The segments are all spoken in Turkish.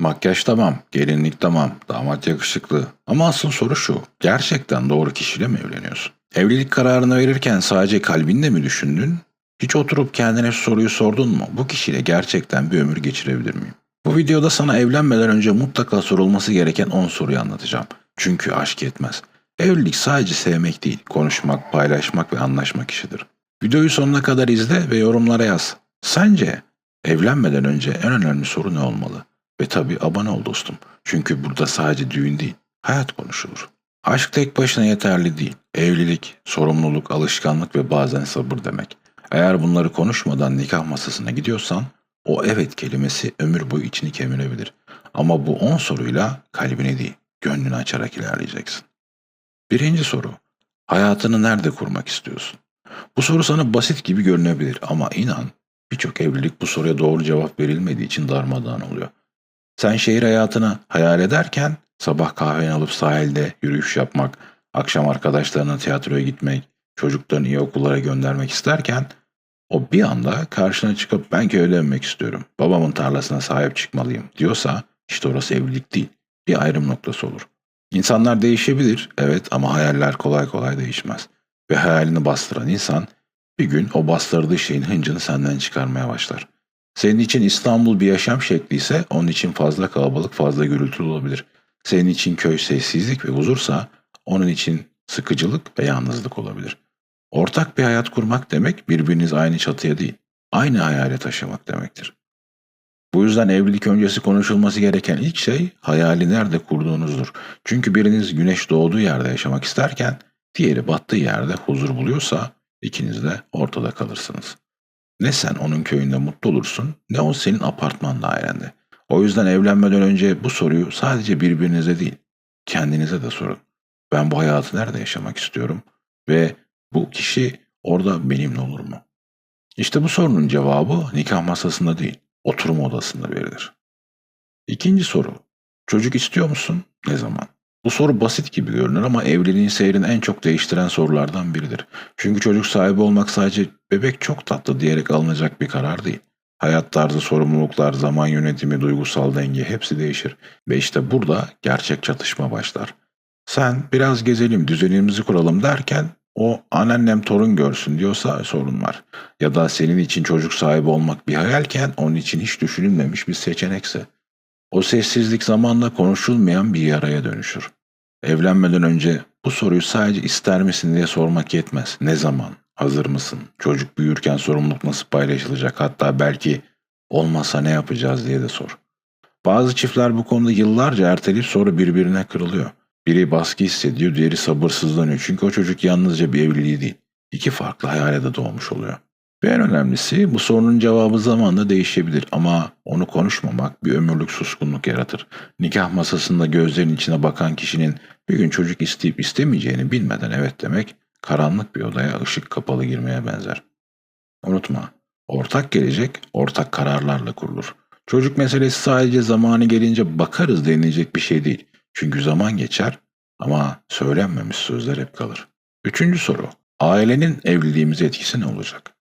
Makyaj tamam, gelinlik tamam, damat yakışıklı. Ama asıl soru şu, gerçekten doğru kişiyle mi evleniyorsun? Evlilik kararını verirken sadece kalbinle mi düşündün? Hiç oturup kendine şu soruyu sordun mu? Bu kişiyle gerçekten bir ömür geçirebilir miyim? Bu videoda sana evlenmeden önce mutlaka sorulması gereken 10 soruyu anlatacağım. Çünkü aşk yetmez. Evlilik sadece sevmek değil, konuşmak, paylaşmak ve anlaşmak işidir. Videoyu sonuna kadar izle ve yorumlara yaz. Sence evlenmeden önce en önemli soru ne olmalı? Ve tabii abone ol dostum. Çünkü burada sadece düğün değil, hayat konuşulur. Aşk tek başına yeterli değil. Evlilik, sorumluluk, alışkanlık ve bazen sabır demek. Eğer bunları konuşmadan nikah masasına gidiyorsan o evet kelimesi ömür boyu içini kemirebilir. Ama bu 10 soruyla kalbini değil, gönlünü açarak ilerleyeceksin. Birinci soru. Hayatını nerede kurmak istiyorsun? Bu soru sana basit gibi görünebilir ama inan birçok evlilik bu soruya doğru cevap verilmediği için darmadağın oluyor. Sen şehir hayatını hayal ederken sabah kahveni alıp sahilde yürüyüş yapmak, akşam arkadaşlarına tiyatroya gitmek, çocuklarını iyi okullara göndermek isterken o bir anda karşına çıkıp ben köyde dönmek istiyorum, babamın tarlasına sahip çıkmalıyım diyorsa işte orası evlilik değil, bir ayrım noktası olur. İnsanlar değişebilir evet ama hayaller kolay kolay değişmez. Ve hayalini bastıran insan bir gün o bastırdığı şeyin hıncını senden çıkarmaya başlar. Senin için İstanbul bir yaşam şekli ise onun için fazla kalabalık, fazla gürültülü olabilir. Senin için köy sessizlik ve huzursa onun için sıkıcılık ve yalnızlık olabilir. Ortak bir hayat kurmak demek birbiriniz aynı çatıya değil, aynı hayale taşımak demektir. Bu yüzden evlilik öncesi konuşulması gereken ilk şey hayali nerede kurduğunuzdur. Çünkü biriniz güneş doğduğu yerde yaşamak isterken diğeri battığı yerde huzur buluyorsa ikiniz de ortada kalırsınız. Ne sen onun köyünde mutlu olursun ne o senin apartman dairende. O yüzden evlenmeden önce bu soruyu sadece birbirinize değil kendinize de sorun. Ben bu hayatı nerede yaşamak istiyorum ve bu kişi orada benimle olur mu? İşte bu sorunun cevabı nikah masasında değil, oturma odasında verilir. İkinci soru. Çocuk istiyor musun? Ne zaman? Bu soru basit gibi görünür ama evliliğin seyrini en çok değiştiren sorulardan biridir. Çünkü çocuk sahibi olmak sadece bebek çok tatlı diyerek alınacak bir karar değil. Hayat tarzı, sorumluluklar, zaman yönetimi, duygusal denge hepsi değişir. Ve işte burada gerçek çatışma başlar. Sen biraz gezelim, düzenimizi kuralım derken o anneannem torun görsün diyorsa sorun var. Ya da senin için çocuk sahibi olmak bir hayalken onun için hiç düşünülmemiş bir seçenekse. O sessizlik zamanla konuşulmayan bir yaraya dönüşür. Evlenmeden önce bu soruyu sadece ister misin diye sormak yetmez. Ne zaman? Hazır mısın? Çocuk büyürken sorumluluk nasıl paylaşılacak? Hatta belki olmasa ne yapacağız diye de sor. Bazı çiftler bu konuda yıllarca erteleyip sonra birbirine kırılıyor. Biri baskı hissediyor, diğeri sabırsızlanıyor. Çünkü o çocuk yalnızca bir evliliği değil. iki farklı hayale de doğmuş oluyor. Ve en önemlisi bu sorunun cevabı zamanla değişebilir ama onu konuşmamak bir ömürlük suskunluk yaratır. Nikah masasında gözlerin içine bakan kişinin bir gün çocuk isteyip istemeyeceğini bilmeden evet demek karanlık bir odaya ışık kapalı girmeye benzer. Unutma, ortak gelecek ortak kararlarla kurulur. Çocuk meselesi sadece zamanı gelince bakarız denilecek bir şey değil. Çünkü zaman geçer ama söylenmemiş sözler hep kalır. Üçüncü soru. Ailenin evliliğimize etkisi ne olacak?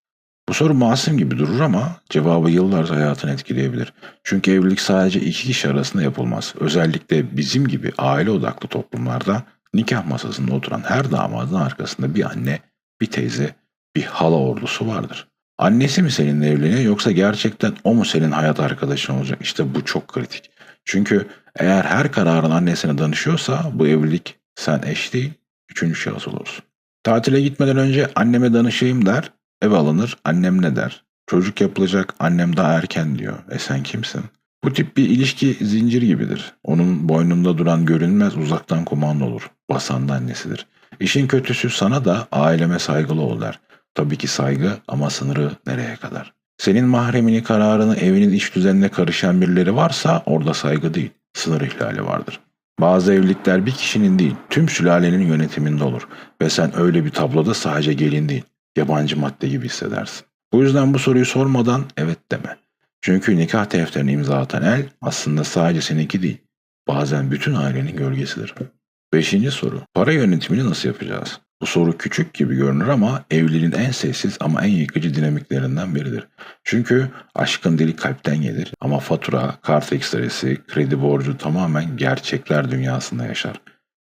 Bu soru masum gibi durur ama cevabı yıllarca hayatını etkileyebilir. Çünkü evlilik sadece iki kişi arasında yapılmaz. Özellikle bizim gibi aile odaklı toplumlarda nikah masasında oturan her damadın arkasında bir anne, bir teyze, bir hala ordusu vardır. Annesi mi seninle evleniyor yoksa gerçekten o mu senin hayat arkadaşın olacak? İşte bu çok kritik. Çünkü eğer her kararın annesine danışıyorsa bu evlilik sen eş değil, üçüncü şahıs olursun. Tatile gitmeden önce anneme danışayım der, ev alınır, annem ne der? Çocuk yapılacak, annem daha erken diyor. E sen kimsin? Bu tip bir ilişki zincir gibidir. Onun boynunda duran görünmez uzaktan kumanda olur. Basan annesidir. İşin kötüsü sana da aileme saygılı ol der. Tabii ki saygı ama sınırı nereye kadar? Senin mahremini, kararını, evinin iç düzenine karışan birileri varsa orada saygı değil, sınır ihlali vardır. Bazı evlilikler bir kişinin değil, tüm sülalenin yönetiminde olur ve sen öyle bir tabloda sadece gelin değil, yabancı madde gibi hissedersin. Bu yüzden bu soruyu sormadan evet deme. Çünkü nikah defterini imza atan el aslında sadece seninki değil, bazen bütün ailenin gölgesidir. Beşinci soru. Para yönetimini nasıl yapacağız? Bu soru küçük gibi görünür ama evliliğin en sessiz ama en yıkıcı dinamiklerinden biridir. Çünkü aşkın dili kalpten gelir ama fatura, kart ekstresi, kredi borcu tamamen gerçekler dünyasında yaşar.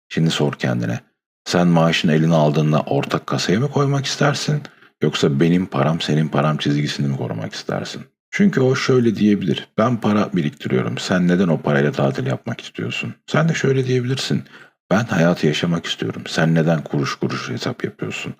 Şimdi sor kendine. Sen maaşını eline aldığında ortak kasaya mı koymak istersin yoksa benim param senin param çizgisini mi korumak istersin? Çünkü o şöyle diyebilir. Ben para biriktiriyorum. Sen neden o parayla tatil yapmak istiyorsun? Sen de şöyle diyebilirsin. Ben hayatı yaşamak istiyorum. Sen neden kuruş kuruş hesap yapıyorsun?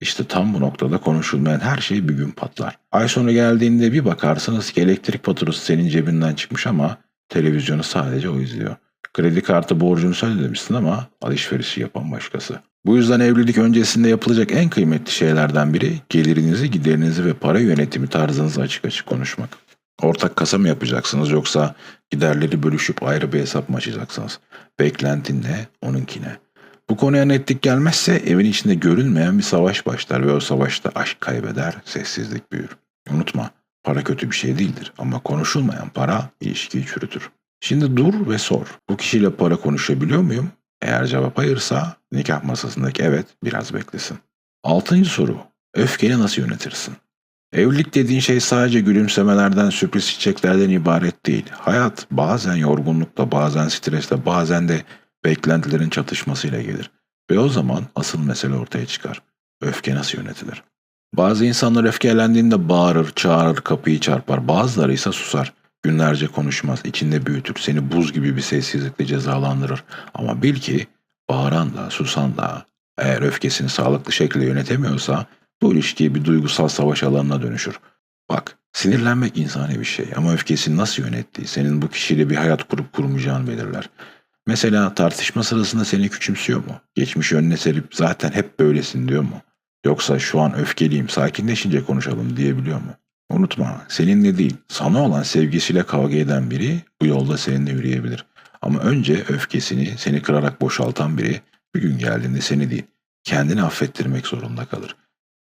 İşte tam bu noktada konuşulmayan her şey bir gün patlar. Ay sonu geldiğinde bir bakarsınız ki elektrik faturası senin cebinden çıkmış ama televizyonu sadece o izliyor. Kredi kartı borcunu sen ödemişsin ama alışverişi yapan başkası. Bu yüzden evlilik öncesinde yapılacak en kıymetli şeylerden biri gelirinizi, giderinizi ve para yönetimi tarzınızı açık açık konuşmak. Ortak kasa mı yapacaksınız yoksa giderleri bölüşüp ayrı bir hesap mı açacaksınız? Beklentin ne, onunkine. Bu konuya netlik gelmezse evin içinde görünmeyen bir savaş başlar ve o savaşta aşk kaybeder, sessizlik büyür. Unutma, para kötü bir şey değildir ama konuşulmayan para ilişkiyi çürütür. Şimdi dur ve sor. Bu kişiyle para konuşabiliyor muyum? Eğer cevap hayırsa nikah masasındaki evet biraz beklesin. Altıncı soru. Öfkeni nasıl yönetirsin? Evlilik dediğin şey sadece gülümsemelerden, sürpriz çiçeklerden ibaret değil. Hayat bazen yorgunlukla, bazen stresle, bazen de beklentilerin çatışmasıyla gelir. Ve o zaman asıl mesele ortaya çıkar. Öfke nasıl yönetilir? Bazı insanlar öfkelendiğinde bağırır, çağırır, kapıyı çarpar. Bazıları ise susar. Günlerce konuşmaz, içinde büyütür, seni buz gibi bir sessizlikle cezalandırır. Ama bil ki bağıran da, susan da eğer öfkesini sağlıklı şekilde yönetemiyorsa bu ilişki bir duygusal savaş alanına dönüşür. Bak, sinirlenmek insani bir şey ama öfkesini nasıl yönettiği senin bu kişiyle bir hayat kurup kurmayacağını belirler. Mesela tartışma sırasında seni küçümsüyor mu? Geçmiş önüne serip zaten hep böylesin diyor mu? Yoksa şu an öfkeliyim, sakinleşince konuşalım diyebiliyor mu? Unutma, seninle değil, sana olan sevgisiyle kavga eden biri bu yolda seninle yürüyebilir. Ama önce öfkesini seni kırarak boşaltan biri bir gün geldiğinde seni değil, kendini affettirmek zorunda kalır.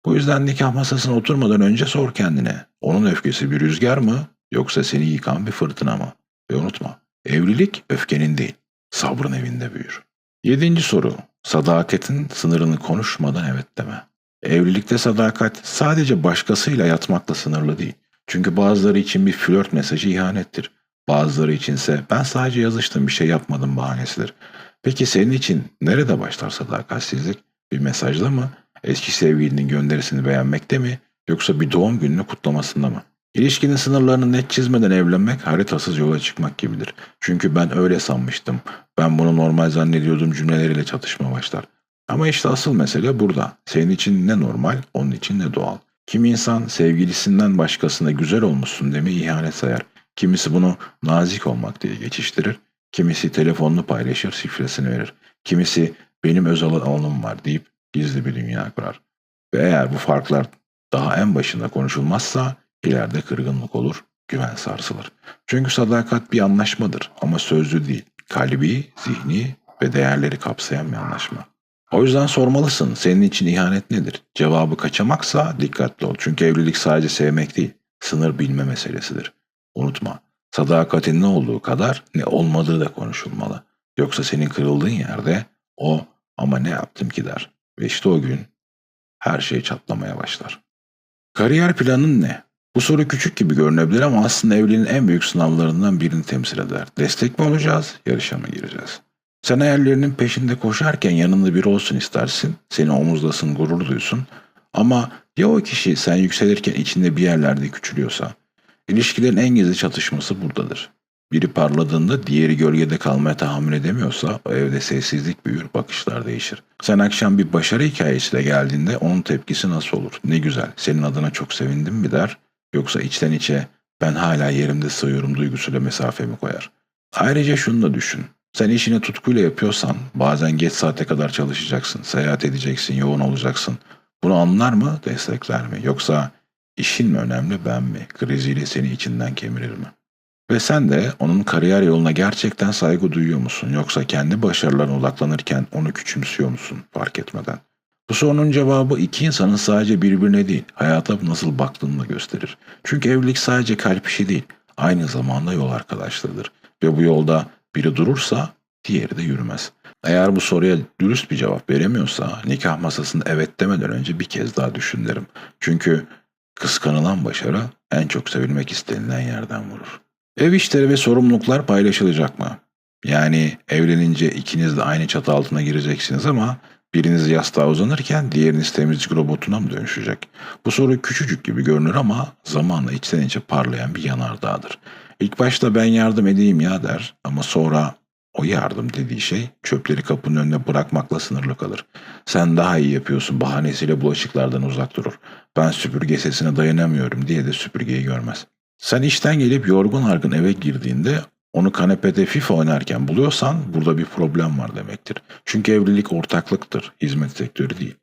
Bu yüzden nikah masasına oturmadan önce sor kendine. Onun öfkesi bir rüzgar mı yoksa seni yıkan bir fırtına mı? Ve unutma evlilik öfkenin değil sabrın evinde büyür. Yedinci soru. Sadakatin sınırını konuşmadan evet deme. Evlilikte sadakat sadece başkasıyla yatmakla sınırlı değil. Çünkü bazıları için bir flört mesajı ihanettir. Bazıları içinse ben sadece yazıştım bir şey yapmadım bahanesidir. Peki senin için nerede başlar sadakatsizlik? Bir mesajda mı? Eski sevgilinin gönderisini beğenmekte mi? Yoksa bir doğum gününü kutlamasında mı? İlişkinin sınırlarını net çizmeden evlenmek haritasız yola çıkmak gibidir. Çünkü ben öyle sanmıştım. Ben bunu normal zannediyordum cümleleriyle çatışma başlar. Ama işte asıl mesele burada. Senin için ne normal, onun için ne doğal. Kimi insan sevgilisinden başkasına güzel olmuşsun demeyi ihanet sayar. Kimisi bunu nazik olmak diye geçiştirir. Kimisi telefonunu paylaşır, şifresini verir. Kimisi benim özel alanım var deyip gizli bir dünya kurar. Ve eğer bu farklar daha en başında konuşulmazsa ileride kırgınlık olur, güven sarsılır. Çünkü sadakat bir anlaşmadır ama sözlü değil. Kalbi, zihni ve değerleri kapsayan bir anlaşma. O yüzden sormalısın senin için ihanet nedir? Cevabı kaçamaksa dikkatli ol. Çünkü evlilik sadece sevmek değil, sınır bilme meselesidir. Unutma, sadakatin ne olduğu kadar ne olmadığı da konuşulmalı. Yoksa senin kırıldığın yerde o ama ne yaptım ki der. Ve işte o gün her şey çatlamaya başlar. Kariyer planın ne? Bu soru küçük gibi görünebilir ama aslında evliliğin en büyük sınavlarından birini temsil eder. Destek mi olacağız, yarışa mı gireceğiz? Sen hayallerinin peşinde koşarken yanında biri olsun istersin, seni omuzlasın, gurur duysun. Ama ya o kişi sen yükselirken içinde bir yerlerde küçülüyorsa? İlişkilerin en gizli çatışması buradadır. Biri parladığında diğeri gölgede kalmaya tahammül edemiyorsa o evde sessizlik büyür, bakışlar değişir. Sen akşam bir başarı hikayesiyle geldiğinde onun tepkisi nasıl olur? Ne güzel, senin adına çok sevindim mi der? Yoksa içten içe ben hala yerimde sığıyorum duygusuyla mesafemi koyar. Ayrıca şunu da düşün. Sen işini tutkuyla yapıyorsan bazen geç saate kadar çalışacaksın, seyahat edeceksin, yoğun olacaksın. Bunu anlar mı, destekler mi? Yoksa işin mi önemli ben mi? Kriziyle seni içinden kemirir mi? Ve sen de onun kariyer yoluna gerçekten saygı duyuyor musun? Yoksa kendi başarılarına odaklanırken onu küçümsüyor musun fark etmeden? Bu sorunun cevabı iki insanın sadece birbirine değil, hayata nasıl baktığını gösterir. Çünkü evlilik sadece kalp işi değil, aynı zamanda yol arkadaşlığıdır. Ve bu yolda biri durursa diğeri de yürümez. Eğer bu soruya dürüst bir cevap veremiyorsa nikah masasında evet demeden önce bir kez daha düşün derim. Çünkü kıskanılan başarı en çok sevilmek istenilen yerden vurur. Ev işleri ve sorumluluklar paylaşılacak mı? Yani evlenince ikiniz de aynı çatı altına gireceksiniz ama biriniz yastığa uzanırken diğeriniz temizlik robotuna mı dönüşecek? Bu soru küçücük gibi görünür ama zamanla içten içe parlayan bir yanardağdır. İlk başta ben yardım edeyim ya der ama sonra o yardım dediği şey çöpleri kapının önüne bırakmakla sınırlı kalır. Sen daha iyi yapıyorsun bahanesiyle bulaşıklardan uzak durur. Ben süpürge sesine dayanamıyorum diye de süpürgeyi görmez. Sen işten gelip yorgun argın eve girdiğinde onu kanepede FIFA oynarken buluyorsan burada bir problem var demektir. Çünkü evlilik ortaklıktır, hizmet sektörü değil.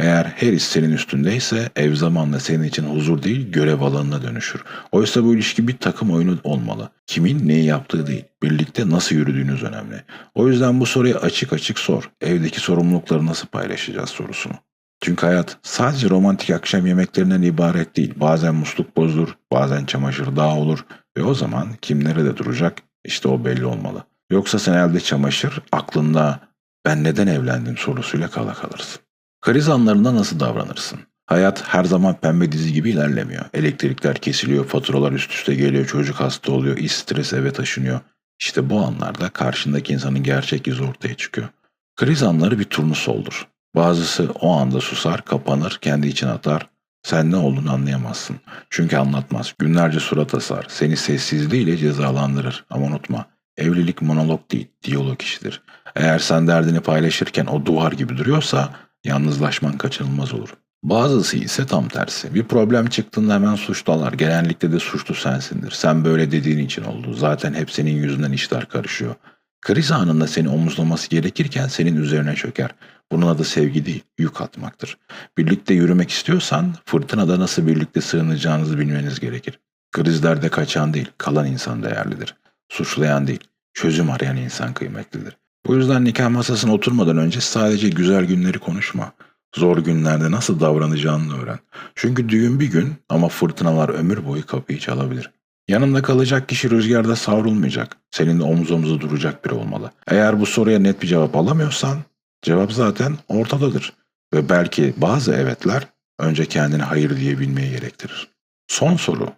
Eğer her iş senin üstündeyse ev zamanla senin için huzur değil görev alanına dönüşür. Oysa bu ilişki bir takım oyunu olmalı. Kimin neyi yaptığı değil, birlikte nasıl yürüdüğünüz önemli. O yüzden bu soruyu açık açık sor. Evdeki sorumlulukları nasıl paylaşacağız sorusunu. Çünkü hayat sadece romantik akşam yemeklerinden ibaret değil. Bazen musluk bozulur, bazen çamaşır daha olur ve o zaman kim nerede duracak işte o belli olmalı. Yoksa sen elde çamaşır, aklında ben neden evlendim sorusuyla kala kalırsın. Kriz anlarında nasıl davranırsın? Hayat her zaman pembe dizi gibi ilerlemiyor. Elektrikler kesiliyor, faturalar üst üste geliyor, çocuk hasta oluyor, iş stresi eve taşınıyor. İşte bu anlarda karşındaki insanın gerçek yüzü ortaya çıkıyor. Kriz anları bir turnusoldur. Bazısı o anda susar, kapanır, kendi içine atar. Sen ne olduğunu anlayamazsın. Çünkü anlatmaz. Günlerce surat asar. Seni sessizliğiyle cezalandırır. Ama unutma, evlilik monolog değil, diyalog işidir. Eğer sen derdini paylaşırken o duvar gibi duruyorsa yalnızlaşman kaçınılmaz olur. Bazısı ise tam tersi. Bir problem çıktığında hemen suçlalar. Genellikle de suçlu sensindir. Sen böyle dediğin için oldu. Zaten hep senin yüzünden işler karışıyor. Kriz anında seni omuzlaması gerekirken senin üzerine çöker. Bunun adı sevgi değil, yük atmaktır. Birlikte yürümek istiyorsan fırtınada nasıl birlikte sığınacağınızı bilmeniz gerekir. Krizlerde kaçan değil, kalan insan değerlidir. Suçlayan değil, çözüm arayan insan kıymetlidir. Bu yüzden nikah masasına oturmadan önce sadece güzel günleri konuşma. Zor günlerde nasıl davranacağını öğren. Çünkü düğün bir gün ama fırtınalar ömür boyu kapıyı çalabilir. Yanında kalacak kişi rüzgarda savrulmayacak. Seninle omuz omuza duracak biri olmalı. Eğer bu soruya net bir cevap alamıyorsan cevap zaten ortadadır. Ve belki bazı evetler önce kendine hayır diyebilmeyi gerektirir. Son soru.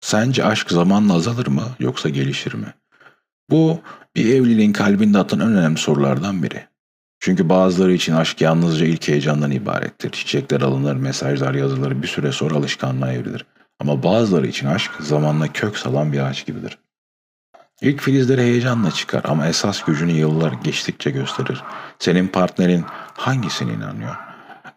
Sence aşk zamanla azalır mı yoksa gelişir mi? Bu bir evliliğin kalbinde atan en önemli sorulardan biri. Çünkü bazıları için aşk yalnızca ilk heyecandan ibarettir. Çiçekler alınır, mesajlar yazılır, bir süre sonra alışkanlığa evrilir. Ama bazıları için aşk zamanla kök salan bir ağaç gibidir. İlk filizleri heyecanla çıkar ama esas gücünü yıllar geçtikçe gösterir. Senin partnerin hangisine inanıyor?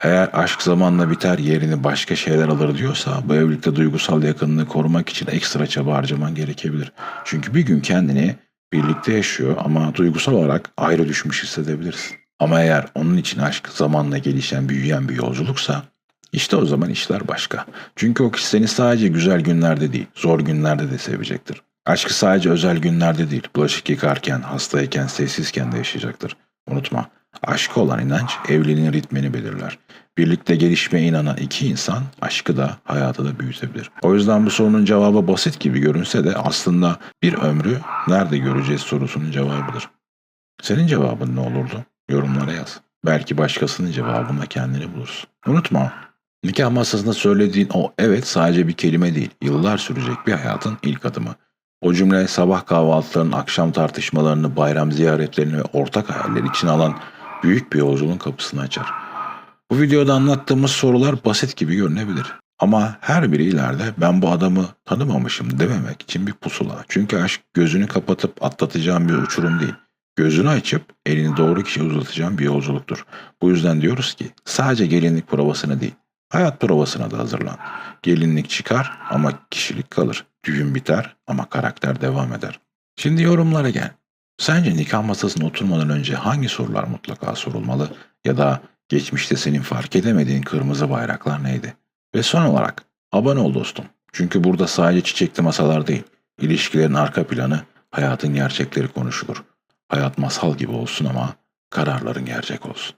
Eğer aşk zamanla biter yerini başka şeyler alır diyorsa bu evlilikte duygusal yakınlığı korumak için ekstra çaba harcaman gerekebilir. Çünkü bir gün kendini birlikte yaşıyor ama duygusal olarak ayrı düşmüş hissedebilirsin. Ama eğer onun için aşk zamanla gelişen, büyüyen bir yolculuksa işte o zaman işler başka. Çünkü o kişi seni sadece güzel günlerde değil, zor günlerde de sevecektir. Aşkı sadece özel günlerde değil, bulaşık yıkarken, hastayken, sessizken de yaşayacaktır. Unutma, aşkı olan inanç evliliğin ritmini belirler. Birlikte gelişmeye inanan iki insan aşkı da hayatı da büyütebilir. O yüzden bu sorunun cevabı basit gibi görünse de aslında bir ömrü nerede göreceğiz sorusunun cevabıdır. Senin cevabın ne olurdu? Yorumlara yaz. Belki başkasının cevabında kendini bulursun. Unutma, nikah masasında söylediğin o evet sadece bir kelime değil, yıllar sürecek bir hayatın ilk adımı. O cümle sabah kahvaltılarının, akşam tartışmalarını, bayram ziyaretlerini ve ortak hayaller için alan büyük bir yolculuğun kapısını açar. Bu videoda anlattığımız sorular basit gibi görünebilir. Ama her biri ileride ben bu adamı tanımamışım dememek için bir pusula. Çünkü aşk gözünü kapatıp atlatacağın bir uçurum değil. Gözünü açıp elini doğru kişiye uzatacağın bir yolculuktur. Bu yüzden diyoruz ki sadece gelinlik provasına değil, hayat provasına da hazırlan. Gelinlik çıkar ama kişilik kalır. Düğün biter ama karakter devam eder. Şimdi yorumlara gel. Sence nikah masasına oturmadan önce hangi sorular mutlaka sorulmalı ya da geçmişte senin fark edemediğin kırmızı bayraklar neydi? Ve son olarak abone ol dostum. Çünkü burada sadece çiçekli masalar değil, ilişkilerin arka planı, hayatın gerçekleri konuşulur. Hayat masal gibi olsun ama kararların gerçek olsun.